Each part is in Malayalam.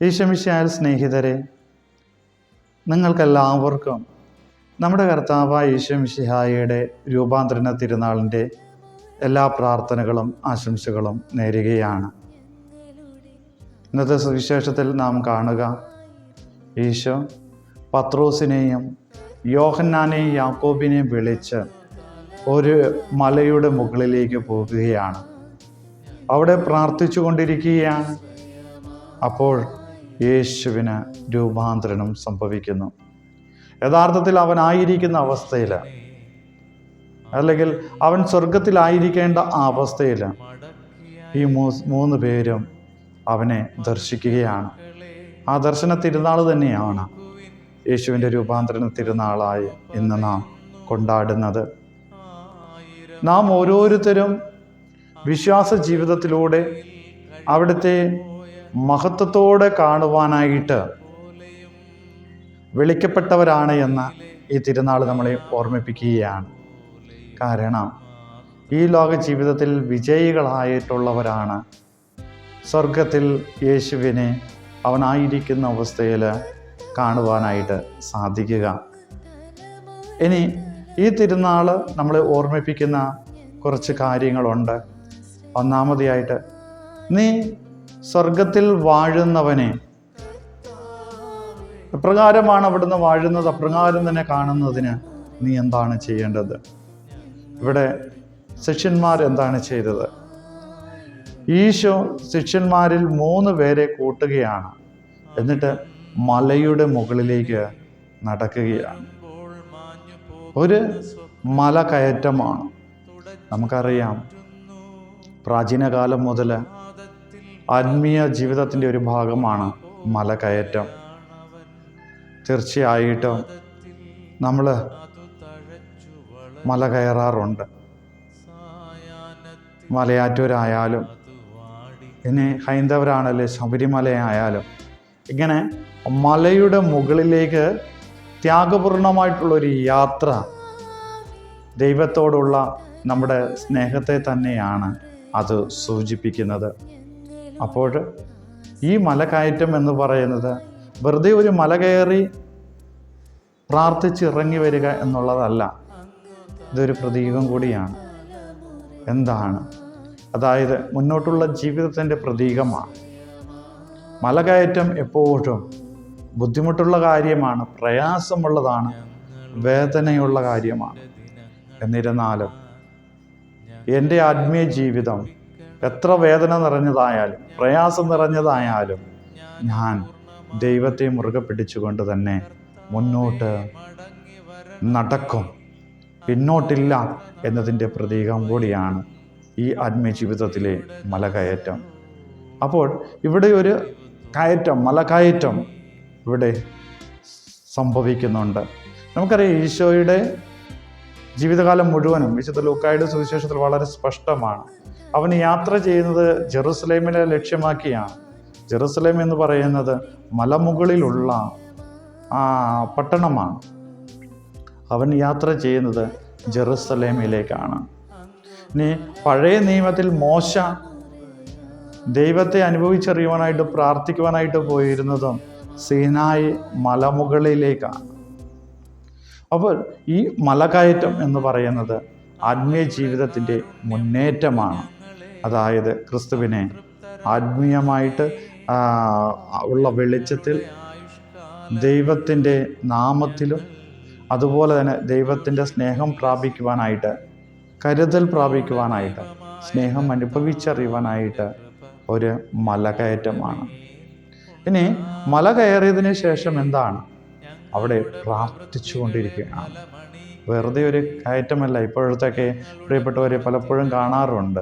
ഈശമിശാൽ സ്നേഹിതരെ നിങ്ങൾക്കെല്ലാവർക്കും നമ്മുടെ കർത്താവ് ഈശമിഷിഹായുടെ രൂപാന്തരണ തിരുനാളിന്റെ എല്ലാ പ്രാർത്ഥനകളും ആശംസകളും നേരുകയാണ്. ഇന്നത്തെ സുവിശേഷത്തിൽ നാം കാണുക ഈശോ പത്രോസിനെയും യോഹന്നാനെയും യാക്കോബിനെയും വിളിച്ച് ഒരു മലയുടെ മുകളിലേക്ക് പോകുകയാണ്. അവിടെ പ്രാർത്ഥിച്ചു കൊണ്ടിരിക്കുകയാണ് അപ്പോൾ യേശുവിന് രൂപാന്തരണം സംഭവിക്കുന്നു. യഥാർത്ഥത്തിൽ അവനായിരിക്കുന്ന അവസ്ഥയിൽ അല്ലെങ്കിൽ അവൻ സ്വർഗത്തിലായിരിക്കേണ്ട ആ അവസ്ഥയിൽ ഈ മൂന്ന് പേരും അവനെ ദർശിക്കുകയാണ്. ആ ദർശന തിരുനാൾ തന്നെയാണ് യേശുവിന്റെ രൂപാന്തരണ തിരുനാളായി ഇന്ന് നാം കൊണ്ടാടുന്നത്. നാം ഓരോരുത്തരും വിശ്വാസ ജീവിതത്തിലൂടെ അവിടുത്തെ മഹത്വത്തോടെ കാണുവാനായിട്ട് വിളിക്കപ്പെട്ടവരാണ് എന്ന് ഈ തിരുനാൾ നമ്മളെ ഓർമ്മിപ്പിക്കുകയാണ്. കാരണം ഈ ലോക ജീവിതത്തിൽ വിജയികളായിട്ടുള്ളവരാണ്. സ്വർഗത്തിൽ യേശുവിനെ അവനായിരിക്കുന്ന അവസ്ഥയിൽ കാണുവാനായിട്ട് സാധിക്കുക. ഇനി ഈ തിരുനാൾ നമ്മളെ ഓർമ്മിപ്പിക്കുന്ന കുറച്ച് കാര്യങ്ങളുണ്ട്. ഒന്നാമതായിട്ട് നീ സ്വർഗത്തിൽ വാഴുന്നവനെ. എപ്രകാരമാണ് അവിടുന്ന് വാഴുന്നത്? അപ്രകാരം തന്നെ കാണുന്നതിന് നീ എന്താണ് ചെയ്യേണ്ടത്? ഇവിടെ ശിഷ്യന്മാർ എന്താണ് ചെയ്തത്? ഈശോ ശിഷ്യന്മാരിൽ മൂന്ന് പേരെ കൂട്ടുകയാണ്. എന്നിട്ട് മലയുടെ മുകളിലേക്ക് നടക്കുകയാണ്. ഒരു മല കയറ്റമാണ് നമുക്കറിയാം പ്രാചീന കാലം മുതൽ ആത്മീയ ജീവിതത്തിന്റെ ഒരു ഭാഗമാണ് മലകയറ്റം. തീർച്ചയായിട്ടും നമ്മൾ മല കയറാറുണ്ട്. മലയാറ്റൂരായാലും ഇനി ഹൈന്ദവരാണല്ലേ ശബരിമലയായാലും ഇങ്ങനെ മലയുടെ മുകളിലേക്ക് ത്യാഗപൂർണമായിട്ടുള്ളൊരു യാത്ര ദൈവത്തോടുള്ള നമ്മുടെ സ്നേഹത്തെ തന്നെയാണ് അത് സൂചിപ്പിക്കുന്നത്. അപ്പോൾ ഈ മലകയറ്റം എന്ന് പറയുന്നത് വെറുതെ ഒരു മല കയറി പ്രാർത്ഥിച്ച് ഇറങ്ങി വരിക എന്നുള്ളതല്ല. ഇതൊരു പ്രതീകം കൂടിയാണ്. എന്താണ്? അതായത് മുന്നോട്ടുള്ള ജീവിതത്തിന്റെ പ്രതീകമാണ്. മലകയറ്റം എപ്പോഴും ബുദ്ധിമുട്ടുള്ള കാര്യമാണ് പ്രയാസമുള്ളതാണ് വേദനയുള്ള കാര്യമാണ്. എന്നിരുന്നാലും എന്റെ ആത്മീയ ജീവിതം എത്ര വേദന നിറഞ്ഞതായാലും പ്രയാസം നിറഞ്ഞതായാലും ഞാൻ ദൈവത്തെ മുറുകെ പിടിച്ചുകൊണ്ട് തന്നെ മുന്നോട്ട് നടക്കും. പിന്നോട്ടില്ല എന്നതിന്റെ പ്രതീകം കൂടിയാണ് ഈ ആത്മീയ ജീവിതത്തിലെ മലകയറ്റം. അപ്പോൾ ഇവിടെ ഒരു കയറ്റം മലകയറ്റം ഇവിടെ സംഭവിക്കുന്നുണ്ട്. നമുക്കറിയാം ഈശോയുടെ ജീവിതകാലം മുഴുവനും വിശുദ്ധ ലൂക്കായുടെ സുവിശേഷത്തിൽ വളരെ സ്പഷ്ടമാണ്. അവൻ യാത്ര ചെയ്യുന്നത് ജെറുസലേമിനെ ലക്ഷ്യമാക്കിയാണ്. ജെറുസലേം എന്ന് പറയുന്നത് മലമുകളിലുള്ള ആ പട്ടണമാണ്. അവൻ യാത്ര ചെയ്യുന്നത് ജെറുസലേമിലേക്കാണ്. ഇനി പഴയ നിയമത്തിൽ മോശ ദൈവത്തെ അനുഭവിച്ചറിയുവാനായിട്ട് പ്രാർത്ഥിക്കുവാനായിട്ട് പോയിരുന്നതും സീനായി മലമുകളിലേക്കാണ്. അപ്പോൾ ഈ മലകയറ്റം എന്ന് പറയുന്നത് ആത്മീയ ജീവിതത്തിന്റെ മുന്നേറ്റമാണ്. അതായത് ക്രിസ്തുവിനെ ആത്മീയമായിട്ട് ഉള്ള വെളിച്ചത്തിൽ ദൈവത്തിന്റെ നാമത്തിലും അതുപോലെ തന്നെ ദൈവത്തിന്റെ സ്നേഹം പ്രാപിക്കുവാനായിട്ട് കരുതൽ പ്രാപിക്കുവാനായിട്ട് സ്നേഹം അനുഭവിച്ചറിയുവാനായിട്ട് ഒരു മലകയറ്റമാണ് ഇനി മല കയറിയതിന് ശേഷം എന്താണ്? അവിടെ പ്രാർത്ഥിച്ചുകൊണ്ടിരിക്കുകയാണ്. വെറുതെ ഒരു കയറ്റമല്ല ഇപ്പോഴത്തൊക്കെ പ്രിയപ്പെട്ടവരെ പലപ്പോഴും കാണാറുണ്ട്.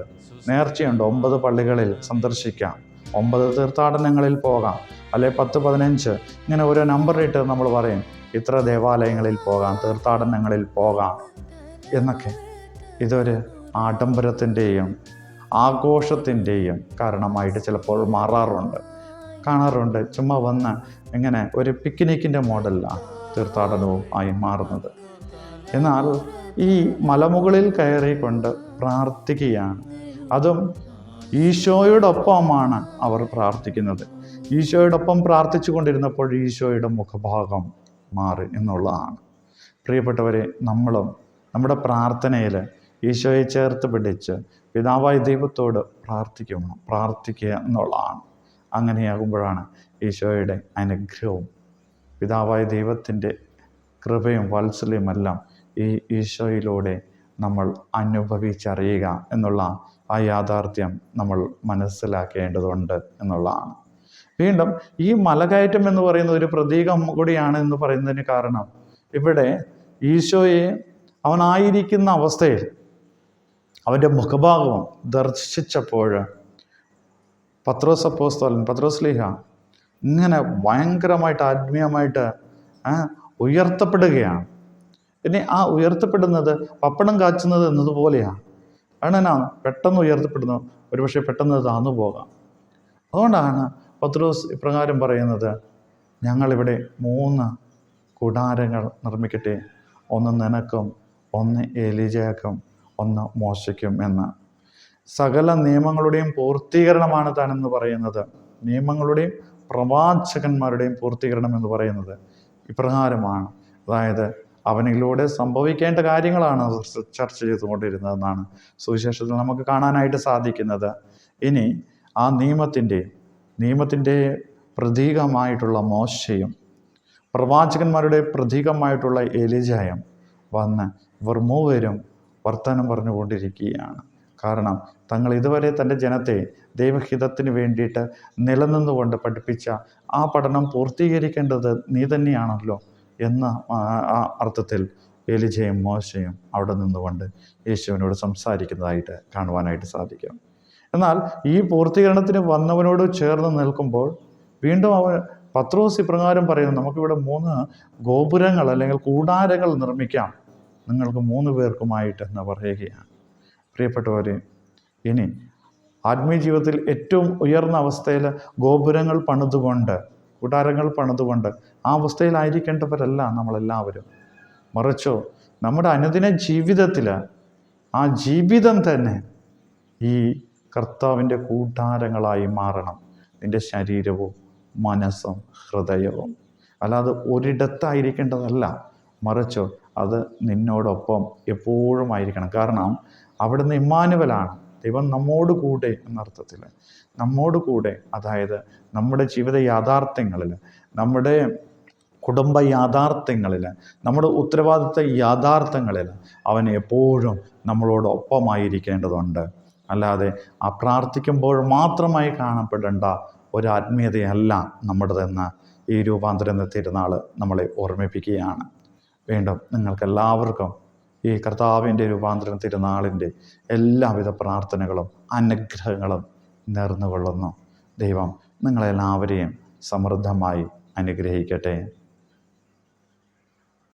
നേർച്ചയുണ്ട്. ഒമ്പത് പള്ളികളിൽ സന്ദർശിക്കാം. ഒമ്പത് തീർത്ഥാടനങ്ങളിൽ പോകാം. അല്ലെ പത്ത് പതിനഞ്ച്. ഇങ്ങനെ ഓരോ നമ്പർ ഇട്ട് നമ്മൾ പറയും. ഇത്ര ദേവാലയങ്ങളിൽ പോകാം തീർത്ഥാടനങ്ങളിൽ പോകാം എന്നൊക്കെ. ഇതൊരു ആഡംബരത്തിന്റെയും ആഘോഷത്തിന്റെയും കാരണമായിട്ട് ചിലപ്പോൾ മാറാറുണ്ട്. കാണാറുണ്ട്. ചുമ്മാ വന്ന് ഇങ്ങനെ ഒരു പിക്നിക്കിന്റെ മോഡലിലാണ് തീർത്ഥാടനവും ആയി മാറുന്നത്. എന്നാൽ ഈ മലമുകളിൽ കയറിക്കൊണ്ട് പ്രാർത്ഥിക്കുകയാണ്. അതും ഈശോയോടൊപ്പമാണ് അവർ പ്രാർത്ഥിക്കുന്നത്. ഈശോയോടൊപ്പം പ്രാർത്ഥിച്ചു കൊണ്ടിരുന്നപ്പോൾ ഈശോയുടെ മുഖഭാഗം മാറി എന്നുള്ളതാണ്. പ്രിയപ്പെട്ടവരെ നമ്മളും നമ്മുടെ പ്രാർത്ഥനയിൽ ഈശോയെ ചേർത്ത് പിടിച്ച് പിതാവായ ദൈവത്തോട് പ്രാർത്ഥിക്കണം പ്രാർത്ഥിക്കുക എന്നുള്ളതാണ്. അങ്ങനെയാകുമ്പോഴാണ് ഈശോയുടെ അനുഗ്രഹവും പിതാവായ ദൈവത്തിന്റെ കൃപയും വാത്സല്യമെല്ലാം ഈ ഈശോയിലൂടെ നമ്മൾ അനുഭവിച്ചറിയുക എന്നുള്ള ആ യാഥാർത്ഥ്യം നമ്മൾ മനസ്സിലാക്കേണ്ടതുണ്ട് എന്നുള്ളതാണ്. വീണ്ടും ഈ മലകയറ്റം എന്ന് പറയുന്ന ഒരു പ്രതീകം കൂടിയാണ് എന്ന് പറയുന്നതിന് കാരണം ഇവിടെ ഈശോയെ അവനായിരിക്കുന്ന അവസ്ഥയിൽ അവന്റെ മുഖഭാഗവും ദർശിച്ചപ്പോൾ പത്രോസ് അപ്പോസ്തോലൻ പത്രോസ് ലീഹ ഇങ്ങനെ ഭയങ്കരമായിട്ട് ആത്മീയമായിട്ട് ഉയർത്തപ്പെടുകയാണ്. പിന്നെ ആ ഉയർത്തപ്പെടുന്നത് പപ്പടം കാച്ചുന്നത് എന്നതുപോലെയാണ്. അണനാണ് പെട്ടെന്ന് ഉയർത്തപ്പെടുന്നു ഒരുപക്ഷെ പെട്ടെന്ന് താന്നു പോകാം. അതുകൊണ്ടാണ് പത്രോസ് ഇപ്രകാരം പറയുന്നത് ഞങ്ങളിവിടെ മൂന്ന് കൂടാരങ്ങൾ നിർമ്മിക്കട്ടെ. ഒന്ന് നിനക്കും ഒന്ന് എലിജയ്ക്കും ഒന്ന് മോശയ്ക്കും എന്ന്. സകല നിയമങ്ങളുടെയും പൂർത്തീകരണമാണ് താനെന്ന് പറയുന്നത്. നിയമങ്ങളുടെയും പ്രവാചകന്മാരുടെയും പൂർത്തീകരണം എന്ന് പറയുന്നത് ഇപ്രകാരമാണ്. അതായത് അവനിലൂടെ സംഭവിക്കേണ്ട കാര്യങ്ങളാണ് ചർച്ച ചെയ്തുകൊണ്ടിരുന്നതെന്നാണ് സുവിശേഷത്തിൽ നമുക്ക് കാണാനായിട്ട് സാധിക്കുന്നത്. ഇനി ആ നിയമത്തിന്റെ നിയമത്തിന്റെ പ്രതീകമായിട്ടുള്ള മോശയും പ്രവാചകന്മാരുടെ പ്രതീകമായിട്ടുള്ള എലിജായം വന്ന് ഇവർ മൂവരും വർത്തമാനം പറഞ്ഞുകൊണ്ടിരിക്കുകയാണ്. കാരണം തങ്ങൾ ഇതുവരെ തന്റെ ജനത്തെ ദൈവഹിതത്തിന് വേണ്ടിയിട്ട് നിലനിന്നുകൊണ്ട് പഠിപ്പിച്ച ആ പഠനം പൂർത്തീകരിക്കേണ്ടത് നീ തന്നെയാണല്ലോ. എന്ന ആ അർത്ഥത്തിൽ എലിജയും മോശയും അവിടെ നിന്നുകൊണ്ട് യേശുവിനോട് സംസാരിക്കുന്നതായിട്ട് കാണുവാനായിട്ട് സാധിക്കും. എന്നാൽ ഈ പൂർത്തീകരണത്തിന് വന്നവനോട് ചേർന്ന് നിൽക്കുമ്പോൾ വീണ്ടും അവൻ പത്രോസ് ഇപ്രകാരം പറയുന്നു നമുക്കിവിടെ മൂന്ന് ഗോപുരങ്ങൾ അല്ലെങ്കിൽ കൂടാരങ്ങൾ നിർമ്മിക്കാം. നിങ്ങൾക്ക് മൂന്ന് പേർക്കുമായിട്ട് എന്ന് പറയുകയാണ്. പ്രിയപ്പെട്ടവരെ ഇനി ആത്മീയ ജീവിതത്തിൽ ഏറ്റവും ഉയർന്ന അവസ്ഥയിൽ ഗോപുരങ്ങൾ പണിതുകൊണ്ട് കൂടാരങ്ങൾ പണിതുകൊണ്ട് ആ അവസ്ഥയിലായിരിക്കേണ്ടവരല്ല നമ്മളെല്ലാവരും. മറിച്ചോ നമ്മുടെ അനുദിന ജീവിതത്തിൽ ആ ജീവിതം തന്നെ ഈ കർത്താവിന്റെ കൂട്ടാരങ്ങളായി മാറണം. നിന്റെ ശരീരവും മനസ്സും ഹൃദയവും. അല്ലാതെ ഒരിടത്തായിരിക്കേണ്ടതല്ല. മറിച്ചോ അത് നിന്നോടൊപ്പം എപ്പോഴും ആയിരിക്കണം കാരണം അവിടുന്ന് ഇമ്മാനുവലാണ്. ദൈവം നമ്മോട് കൂടെ എന്നർത്ഥത്തിൽ നമ്മോട് കൂടെ അതായത് നമ്മുടെ ജീവിത യാഥാർത്ഥ്യങ്ങളിൽ നമ്മുടെ കുടുംബ യാഥാർത്ഥ്യങ്ങളിൽ നമ്മുടെ ഉത്തരവാദിത്ത യാഥാർത്ഥ്യങ്ങളിൽ അവൻ എപ്പോഴും നമ്മളോടൊപ്പമായിരിക്കേണ്ടതുണ്ട്. അല്ലാതെ ആ പ്രാർത്ഥിക്കുമ്പോൾ മാത്രമായി കാണപ്പെടേണ്ട ഒരാത്മീയതയല്ല നമ്മുടേതെന്ന് ഈ രൂപാന്തരം തിരുനാൾ നമ്മളെ ഓർമ്മിപ്പിക്കുകയാണ്. വീണ്ടും നിങ്ങൾക്കെല്ലാവർക്കും ഈ കർത്താവിന്റെ രൂപാന്തരം തിരുനാളിന്റെ എല്ലാവിധ പ്രാർത്ഥനകളും അനുഗ്രഹങ്ങളും നേർന്നുകൊള്ളുന്നു. ദൈവം നിങ്ങളെല്ലാവരെയും സമൃദ്ധമായി അനുഗ്രഹിക്കട്ടെ.